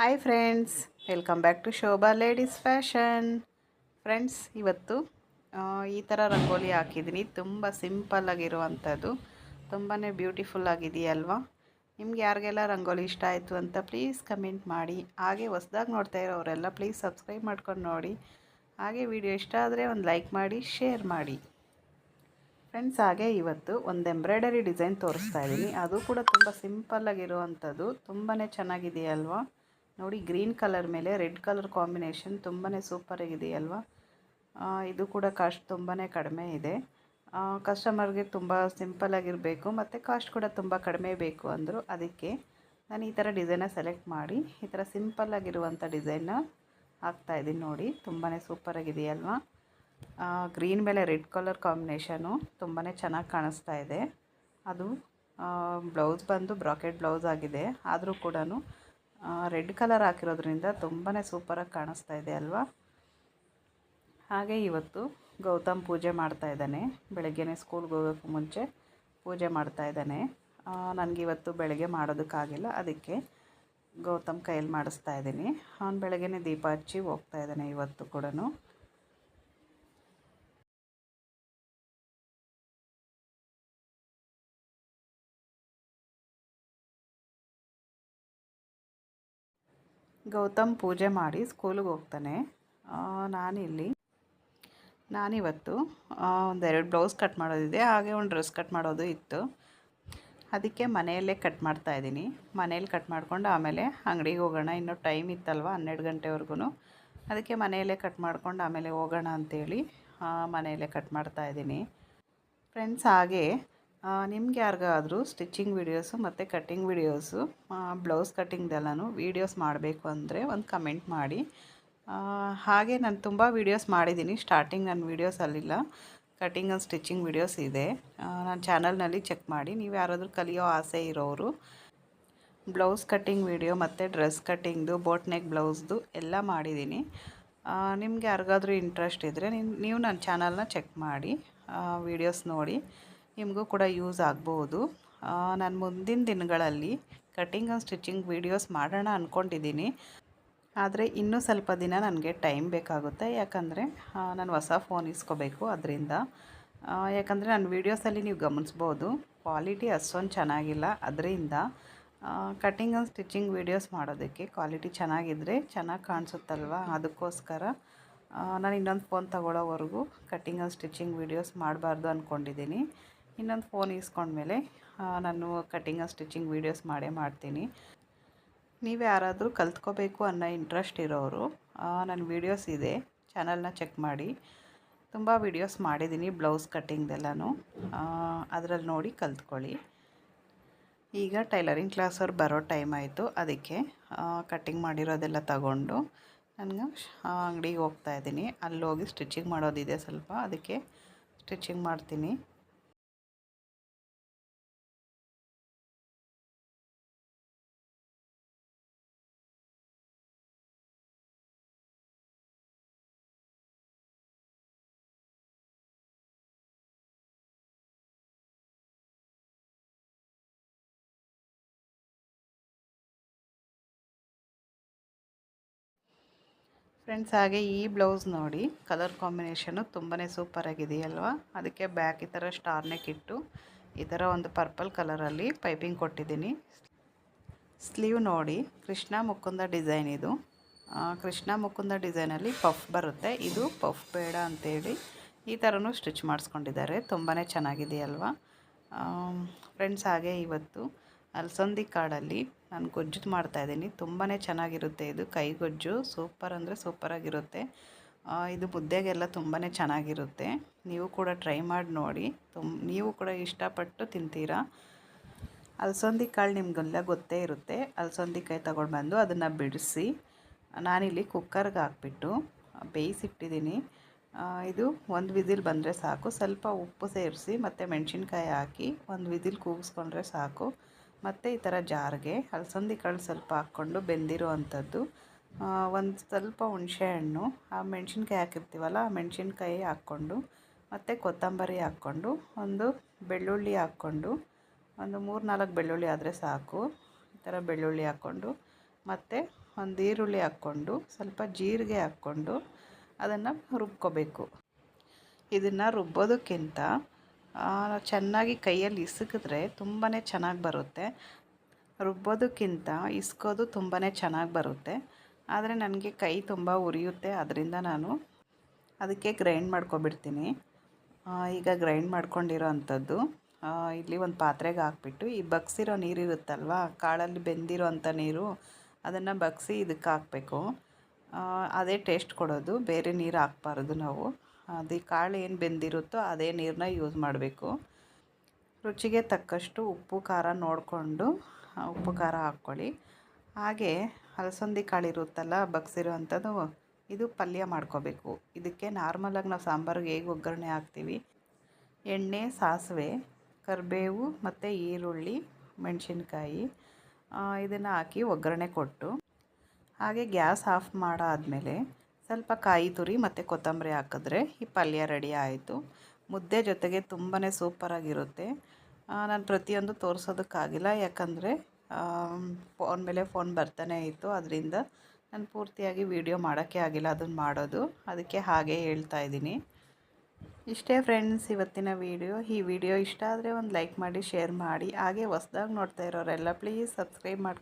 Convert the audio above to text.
Hi friends welcome back to Shobha ladies fashion friends ಇವತ್ತು ಈ ಥರ ರಂಗೋಲಿ ಹಾಕಿದ್ದೀನಿ. ತುಂಬ ಸಿಂಪಲ್ಲಾಗಿರುವಂಥದ್ದು ತುಂಬಾ ಬ್ಯೂಟಿಫುಲ್ ಆಗಿದೆಯಲ್ವಾ? ನಿಮ್ಗೆ ಯಾರಿಗೆಲ್ಲ ರಂಗೋಲಿ ಇಷ್ಟ ಆಯಿತು ಅಂತ ಪ್ಲೀಸ್ ಕಮೆಂಟ್ ಮಾಡಿ. ಹಾಗೆ ಹೊಸ್ದಾಗಿ ನೋಡ್ತಾ ಇರೋರೆಲ್ಲ ಪ್ಲೀಸ್ ಸಬ್ಸ್ಕ್ರೈಬ್ ಮಾಡ್ಕೊಂಡು ನೋಡಿ. ಹಾಗೆ ವಿಡಿಯೋ ಇಷ್ಟ ಆದರೆ ಒಂದು ಲೈಕ್ ಮಾಡಿ ಶೇರ್ ಮಾಡಿ. ಫ್ರೆಂಡ್ಸ್ ಹಾಗೆ ಇವತ್ತು ಒಂದು ಎಂಬ್ರಾಯ್ಡರಿ ಡಿಸೈನ್ ತೋರಿಸ್ತಾ ಇದ್ದೀನಿ. ಅದು ಕೂಡ ತುಂಬ ಸಿಂಪಲ್ಲಾಗಿರುವಂಥದ್ದು ತುಂಬಾ ಚೆನ್ನಾಗಿದೆಯಲ್ವಾ? ನೋಡಿ, ಗ್ರೀನ್ ಕಲರ್ ಮೇಲೆ ರೆಡ್ ಕಲರ್ ಕಾಂಬಿನೇಷನ್ ತುಂಬಾ ಸೂಪರಾಗಿದೆಯಲ್ವಾ ಆಗಿದೆಯಲ್ವಾ ಇದು ಕೂಡ ಕಾಸ್ಟ್ ತುಂಬಾ ಕಡಿಮೆ ಇದೆ. ಕಸ್ಟಮರ್ಗೆ ತುಂಬ ಸಿಂಪಲ್ಲಾಗಿರಬೇಕು ಮತ್ತು ಕಾಸ್ಟ್ ಕೂಡ ತುಂಬ ಕಡಿಮೆ ಬೇಕು ಅಂದರು ಅದಕ್ಕೆ ನಾನು ಈ ಥರ ಡಿಸೈನ ಸೆಲೆಕ್ಟ್ ಮಾಡಿ, ಈ ಥರ ಸಿಂಪಲ್ಲಾಗಿರುವಂಥ ಡಿಸೈನ್ನ ಹಾಕ್ತಾಯಿದ್ದೀನಿ ನೋಡಿ ತುಂಬಾ ಸೂಪರಾಗಿದೆಯಲ್ವಾ ಗ್ರೀನ್ ಮೇಲೆ ರೆಡ್ ಕಲರ್ ಕಾಂಬಿನೇಷನು ತುಂಬಾ ಚೆನ್ನಾಗಿ ಕಾಣಿಸ್ತಾ ಇದೆ. ಅದು ಬ್ಲೌಸ್ ಬಂದು ಬ್ರಾಕೆಟ್ ಬ್ಲೌಸ್ ಆಗಿದೆ, ಆದರೂ ಕೂಡ ರೆಡ್ ಕಲರ್ ಹಾಕಿರೋದ್ರಿಂದ ತುಂಬಾ ಸೂಪರಾಗಿ ಕಾಣಿಸ್ತಾ ಇದೆ ಅಲ್ವಾ? ಹಾಗೆ ಇವತ್ತು ಗೌತಮ್ ಪೂಜೆ ಮಾಡ್ತಾ ಇದ್ದಾನೆ. ಬೆಳಗ್ಗೆನೇ ಸ್ಕೂಲ್ಗೆ ಹೋಗೋಕ್ಕೂ ಮುಂಚೆ ಪೂಜೆ ಮಾಡ್ತಾ ಇದ್ದಾನೆ. ನನಗೆ ಇವತ್ತು ಬೆಳಗ್ಗೆ ಮಾಡೋದಕ್ಕಾಗಿಲ್ಲ. ಅದಕ್ಕೆ ಗೌತಮ್ ಕೈಯಲ್ಲಿ ಮಾಡಿಸ್ತಾ ಇದ್ದೀನಿ. ಅವ್ನು ಬೆಳಗ್ಗೆನೇ ದೀಪ ಹಚ್ಚಿ ಹೋಗ್ತಾ ಇದ್ದಾನೆ ಇವತ್ತು ಕೂಡ ಗೌತಮ್ ಪೂಜೆ ಮಾಡಿ ಸ್ಕೂಲಿಗೆ ಹೋಗ್ತಾನೆ. ನಾನಿಲ್ಲಿ. ನಾನಿವತ್ತು ಒಂದೆರಡು ಬ್ಲೌಸ್ ಕಟ್ ಮಾಡೋದಿದೆ. ಹಾಗೆ ಒಂದು ಡ್ರೆಸ್ ಕಟ್ ಮಾಡೋದು ಇತ್ತು. ಅದಕ್ಕೆ ಮನೆಯಲ್ಲೇ ಕಟ್ ಮಾಡ್ತಾ ಇದ್ದೀನಿ. ಮನೇಲಿ ಕಟ್ ಮಾಡ್ಕೊಂಡು ಆಮೇಲೆ ಅಂಗಡಿಗೆ ಹೋಗೋಣ. ಇನ್ನೂ ಟೈಮ್ ಇತ್ತಲ್ವ, ಹನ್ನೆರಡು ಗಂಟೆವರೆಗೂ ಅದಕ್ಕೆ ಮನೆಯಲ್ಲೇ ಕಟ್ ಮಾಡ್ಕೊಂಡು ಆಮೇಲೆ ಹೋಗೋಣ ಅಂಥೇಳಿ ಮನೆಯಲ್ಲೇ ಕಟ್ ಮಾಡ್ತಾ ಇದ್ದೀನಿ. ಫ್ರೆಂಡ್ಸ್, ಹಾಗೆ ನಿಮ್ಗೆ ಯಾರಿಗಾದರೂ ಸ್ಟಿಚಿಂಗ್ ವೀಡಿಯೋಸು ಮತ್ತು ಕಟ್ಟಿಂಗ್ ವೀಡಿಯೋಸು ಬ್ಲೌಸ್ ಕಟ್ಟಿಂಗ್ದೆಲ್ಲನೂ ವೀಡಿಯೋಸ್ ಮಾಡಬೇಕು ಅಂದರೆ ಒಂದು ಕಮೆಂಟ್ ಮಾಡಿ. ಹಾಗೆ ನಾನು ತುಂಬ ವೀಡಿಯೋಸ್ ಮಾಡಿದ್ದೀನಿ, ಸ್ಟಾರ್ಟಿಂಗ್ ನನ್ನ ವೀಡಿಯೋಸ್ ಅಲ್ಲಿಲ್ಲ, ಕಟ್ಟಿಂಗ್ ಆ್ಯಂಡ್ ಸ್ಟಿಚಿಂಗ್ ವೀಡಿಯೋಸ್ ಇದೆ. ನನ್ನ ಚಾನಲ್ನಲ್ಲಿ ಚೆಕ್ ಮಾಡಿ, ನೀವು ಯಾರಾದರೂ ಕಲಿಯೋ ಆಸೆ ಇರೋರು, ಬ್ಲೌಸ್ ಕಟ್ಟಿಂಗ್ ವೀಡಿಯೋ ಮತ್ತು ಡ್ರೆಸ್ ಕಟ್ಟಿಂಗ್ದು, ಬೋಟ್ ನೆಕ್ ಬ್ಲೌಸ್ದು ಎಲ್ಲ ಮಾಡಿದ್ದೀನಿ. ನಿಮ್ಗೆ ಯಾರಿಗಾದ್ರೂ ಇಂಟ್ರೆಸ್ಟ್ ಇದ್ದರೆ ನೀವು ನನ್ನ ಚಾನಲ್ನ ಚೆಕ್ ಮಾಡಿ ವೀಡಿಯೋಸ್ ನೋಡಿ. ನಿಮಗೂ ಕೂಡ ಯೂಸ್ ಆಗ್ಬೋದು. ನಾನು ಮುಂದಿನ ದಿನಗಳಲ್ಲಿ ಕಟ್ಟಿಂಗ್ ಆ್ಯಂಡ್ ಸ್ಟಿಚಿಂಗ್ ವೀಡಿಯೋಸ್ ಮಾಡೋಣ ಅಂದ್ಕೊಂಡಿದ್ದೀನಿ ಆದರೆ ಇನ್ನೂ ಸ್ವಲ್ಪ ದಿನ ನನಗೆ ಟೈಮ್ ಬೇಕಾಗುತ್ತೆ. ಯಾಕಂದರೆ ನಾನು ಹೊಸ ಫೋನ್ ಇಸ್ಕೋಬೇಕು ಅದರಿಂದ. ಯಾಕಂದರೆ ನನ್ನ ವೀಡಿಯೋಸಲ್ಲಿ ನೀವು ಗಮನಿಸ್ಬೋದು, ಕ್ವಾಲಿಟಿ ಅಷ್ಟೊಂದು ಚೆನ್ನಾಗಿಲ್ಲ. ಅದರಿಂದ ಕಟಿಂಗ್ ಆ್ಯಂಡ್ ಸ್ಟಿಚಿಂಗ್ ವೀಡಿಯೋಸ್ ಮಾಡೋದಕ್ಕೆ ಕ್ವಾಲಿಟಿ ಚೆನ್ನಾಗಿದ್ದರೆ ಚೆನ್ನಾಗಿ ಕಾಣಿಸುತ್ತಲ್ವ? ಅದಕ್ಕೋಸ್ಕರ ನಾನು ಇನ್ನೊಂದು ಫೋನ್ ತಗೊಳ್ಳೋವರೆಗೂ ಕಟಿಂಗ್ ಆ್ಯಂಡ್ ಸ್ಟಿಚಿಂಗ್ ವೀಡಿಯೋಸ್ ಮಾಡಬಾರ್ದು ಅಂದ್ಕೊಂಡಿದ್ದೀನಿ ಇನ್ನೊಂದು ಫೋನ್ ಇಸ್ಕೊಂಡ್ಮೇಲೆ ನಾನು ಕಟ್ಟಿಂಗ್ ಸ್ಟಿಚಿಂಗ್ ವೀಡಿಯೋಸ್ ಮಾಡೇ ಮಾಡ್ತೀನಿ. ನೀವು ಯಾರಾದರೂ ಕಲ್ತ್ಕೋಬೇಕು ಅನ್ನೋ ಇಂಟ್ರೆಸ್ಟ್ ಇರೋರು ನನ್ನ ವೀಡಿಯೋಸ್ ಇದೆ ಚಾನಲ್ನ ಚೆಕ್ ಮಾಡಿ. ತುಂಬ ವೀಡಿಯೋಸ್ ಮಾಡಿದ್ದೀನಿ ಬ್ಲೌಸ್ ಕಟ್ಟಿಂಗ್ದೆಲ್ಲನೂ ಅದರಲ್ಲಿ ನೋಡಿ ಕಲ್ತ್ಕೊಳ್ಳಿ. ಈಗ ಟೈಲರಿಂಗ್ ಕ್ಲಾಸವ್ರು ಬರೋ ಟೈಮ್ ಆಯಿತು, ಅದಕ್ಕೆ ಕಟ್ಟಿಂಗ್ ಮಾಡಿರೋದೆಲ್ಲ ತಗೊಂಡು ನನಗೆ ಅಂಗಡಿಗೆ ಹೋಗ್ತಾ ಇದ್ದೀನಿ. ಅಲ್ಲಿ ಹೋಗಿ ಸ್ಟಿಚಿಂಗ್ ಮಾಡೋದಿದೆ ಸ್ವಲ್ಪ, ಅದಕ್ಕೆ ಸ್ಟಿಚಿಂಗ್ ಮಾಡ್ತೀನಿ. ಫ್ರೆಂಡ್ಸ್, ಹಾಗೆ ಈ ಬ್ಲೌಸ್ ನೋಡಿ, ಕಲರ್ ಕಾಂಬಿನೇಷನು ತುಂಬಾ ಸೂಪರಾಗಿದೆಯಲ್ವಾ ಅದಕ್ಕೆ ಬ್ಯಾಕ್ ಈ ಥರ ಸ್ಟಾರ್ ನೆಕ್ ಇಟ್ಟು ಈ ಥರ ಒಂದು ಪರ್ಪಲ್ ಕಲರಲ್ಲಿ ಪೈಪಿಂಗ್ ಕೊಟ್ಟಿದ್ದೀನಿ. ಸ್ಲೀವ್ ನೋಡಿ, ಕೃಷ್ಣ ಮುಕುಂದ ಡಿಸೈನ್ ಇದು. ಕೃಷ್ಣ ಮುಕುಂದ ಡಿಸೈನಲ್ಲಿ ಪಫ್ ಬರುತ್ತೆ. ಇದು ಪಫ್ ಬೇಡ ಅಂತೇಳಿ ಈ ಥರನೂ ಸ್ಟಿಚ್ ಮಾಡಿಸ್ಕೊಂಡಿದ್ದಾರೆ. ತುಂಬಾ ಚೆನ್ನಾಗಿದೆಯಲ್ವಾ ಫ್ರೆಂಡ್ಸ್, ಹಾಗೆ ಇವತ್ತು ಅಲಸಂದಿ ಕಾಳಲ್ಲಿ ನಾನು ಗೊಜ್ಜು ಮಾಡ್ತಾಯಿದ್ದೀನಿ ತುಂಬಾ ಚೆನ್ನಾಗಿರುತ್ತೆ ಇದು. ಕೈಗೊಜ್ಜು ಸೂಪರ್ ಅಂದರೆ ಸೂಪರಾಗಿರುತ್ತೆ ಇದು ಮುದ್ದೆಗೆಲ್ಲ ತುಂಬಾ ಚೆನ್ನಾಗಿರುತ್ತೆ. ನೀವು ಕೂಡ ಟ್ರೈ ಮಾಡಿ ನೋಡಿ. ತುಂಬ ನೀವು ಕೂಡ ಇಷ್ಟಪಟ್ಟು ತಿಂತೀರಾ? ಅಲಸಂದಿ ಕಾಳು ನಿಮಗೆಲ್ಲ ಗೊತ್ತೇ ಇರುತ್ತೆ. ಅಲಸಂದಿ ಕಾಯಿ ತೊಗೊಂಡು ಬಂದು ಅದನ್ನು ಬಿಡಿಸಿ, ನಾನಿಲ್ಲಿ ಕುಕ್ಕರ್ಗೆ ಹಾಕ್ಬಿಟ್ಟು ಬೇಯಿಸಿಟ್ಟಿದ್ದೀನಿ. ಇದು ಒಂದು ವಿಸಿಲ್ ಬಂದರೆ ಸಾಕು. ಸ್ವಲ್ಪ ಉಪ್ಪು ಸೇರಿಸಿ ಮತ್ತು ಮೆಣಸಿನ್ಕಾಯಿ ಹಾಕಿ ಒಂದು ವಿಸಿಲ್ ಕೂಗಿಸ್ಕೊಂಡ್ರೆ ಸಾಕು. ಮತ್ತು ಈ ಥರ ಜಾರಿಗೆ ಅಲಸಂದಿ ಕಾಳು ಸ್ವಲ್ಪ ಹಾಕ್ಕೊಂಡು ಬೆಂದಿರೋ ಅಂಥದ್ದು ಒಂದು ಸ್ವಲ್ಪ ಹುಣಸೆಹಣ್ಣು ಆ ಮೆಣಸಿನ್ಕಾಯಿ ಹಾಕಿರ್ತೀವಲ್ಲ, ಆ ಮೆಣಸಿನ್ಕಾಯಿ ಹಾಕ್ಕೊಂಡು, ಮತ್ತು ಕೊತ್ತಂಬರಿ ಹಾಕ್ಕೊಂಡು, ಒಂದು ಬೆಳ್ಳುಳ್ಳಿ ಹಾಕ್ಕೊಂಡು, ಒಂದು ಮೂರು ನಾಲ್ಕು ಬೆಳ್ಳುಳ್ಳಿ ಆದರೆ ಸಾಕು. ಈ ಥರ ಬೆಳ್ಳುಳ್ಳಿ ಹಾಕ್ಕೊಂಡು, ಮತ್ತು ಒಂದು ಈರುಳ್ಳಿ ಹಾಕ್ಕೊಂಡು, ಸ್ವಲ್ಪ ಜೀರಿಗೆ ಹಾಕ್ಕೊಂಡು ಅದನ್ನು ರುಬ್ಕೋಬೇಕು. ಇದನ್ನು ರುಬ್ಬೋದಕ್ಕಿಂತ ಚೆನ್ನಾಗಿ ಕೈಯಲ್ಲಿ ಇಸುಕಿದ್ರೆ ತುಂಬಾ ಚೆನ್ನಾಗಿ ಬರುತ್ತೆ. ರುಬ್ಬೋದಕ್ಕಿಂತ ಇಸ್ಕೋದು ತುಂಬಾ ಚೆನ್ನಾಗಿ ಬರುತ್ತೆ. ಆದರೆ ನನಗೆ ಕೈ ತುಂಬ ಉರಿಯುತ್ತೆ ಅದರಿಂದ ನಾನು ಅದಕ್ಕೆ ಗ್ರೈಂಡ್ ಮಾಡ್ಕೊಬಿಡ್ತೀನಿ. ಈಗ ಗ್ರೈಂಡ್ ಮಾಡ್ಕೊಂಡಿರೋ ಅಂಥದ್ದು ಇಲ್ಲಿ ಒಂದು ಪಾತ್ರೆಗೆ ಹಾಕ್ಬಿಟ್ಟು, ಈ ಬಗ್ಸಿರೋ ನೀರಿರುತ್ತಲ್ವ ಕಾಳಲ್ಲಿ ಬೆಂದಿರೋ ಅಂಥ ನೀರು, ಅದನ್ನು ಬಗ್ಸಿ ಇದಕ್ಕೆ ಹಾಕಬೇಕು. ಅದೇ ಟೇಸ್ಟ್ ಕೊಡೋದು, ಬೇರೆ ನೀರು ಹಾಕ್ಬಾರ್ದು ನಾವು. ಅದು ಕಾಳು ಏನು ಬೆಂದಿರುತ್ತೋ ಅದೇ ನೀರನ್ನ ಯೂಸ್ ಮಾಡಬೇಕು. ರುಚಿಗೆ ತಕ್ಕಷ್ಟು ಉಪ್ಪು, ಖಾರ ನೋಡಿಕೊಂಡು ಉಪ್ಪು, ಖಾರ ಹಾಕ್ಕೊಳ್ಳಿ. ಹಾಗೆ ಅಲಸಂದಿ ಕಾಳು ಇರುತ್ತಲ್ಲ, ಬಗ್ಸಿರೋ ಇದು ಪಲ್ಯ ಮಾಡ್ಕೋಬೇಕು. ಇದಕ್ಕೆ ನಾರ್ಮಲಾಗಿ ನಾವು ಸಾಂಬಾರಿಗೆ ಹೇಗೆ ಒಗ್ಗರಣೆ ಹಾಕ್ತೀವಿ? ಎಣ್ಣೆ, ಸಾಸಿವೆ, ಕರಿಬೇವು ಮತ್ತು ಈರುಳ್ಳಿ, ಮೆಣಸಿನ್ಕಾಯಿ ಇದನ್ನು ಹಾಕಿ ಒಗ್ಗರಣೆ ಕೊಟ್ಟು, ಹಾಗೆ ಗ್ಯಾಸ್ ಆಫ್ ಮಾಡಾದಮೇಲೆ ಸ್ವಲ್ಪ ಕಾಯಿ ತುರಿ ಮತ್ತು ಕೊತ್ತಂಬರಿ ಹಾಕಿದ್ರೆ ಈ ಪಲ್ಯ ರೆಡಿ ಆಯಿತು. ಮುದ್ದೆ ಜೊತೆಗೆ ತುಂಬಾ ಸೂಪರಾಗಿರುತ್ತೆ ನಾನು ಪ್ರತಿಯೊಂದು ತೋರಿಸೋದಕ್ಕಾಗಿಲ್ಲ. ಯಾಕಂದರೆ ಫೋನ್ ಮೇಲೆ ಫೋನ್ ಬರ್ತಾನೆ ಇತ್ತು. ಅದರಿಂದ ನಾನು ಪೂರ್ತಿಯಾಗಿ ವಿಡಿಯೋ ಮಾಡೋಕ್ಕೆ ಆಗಿಲ್ಲ ಅದನ್ನು ಮಾಡೋದು. ಅದಕ್ಕೆ ಹಾಗೆ ಹೇಳ್ತಾ ಇದ್ದೀನಿ. ಇಷ್ಟೇ ಫ್ರೆಂಡ್ಸ್ ಇವತ್ತಿನ ವಿಡಿಯೋ ಈ ವಿಡಿಯೋ ಇಷ್ಟ ಆದರೆ ಒಂದು ಲೈಕ್ ಮಾಡಿ ಶೇರ್ ಮಾಡಿ. ಹಾಗೆ ಹೊಸ್ದಾಗಿ ನೋಡ್ತಾ ಇರೋರೆಲ್ಲ ಪ್ಲೀಸ್ ಸಬ್ಸ್ಕ್ರೈಬ್ ಮಾಡ್ಕೊಂಡು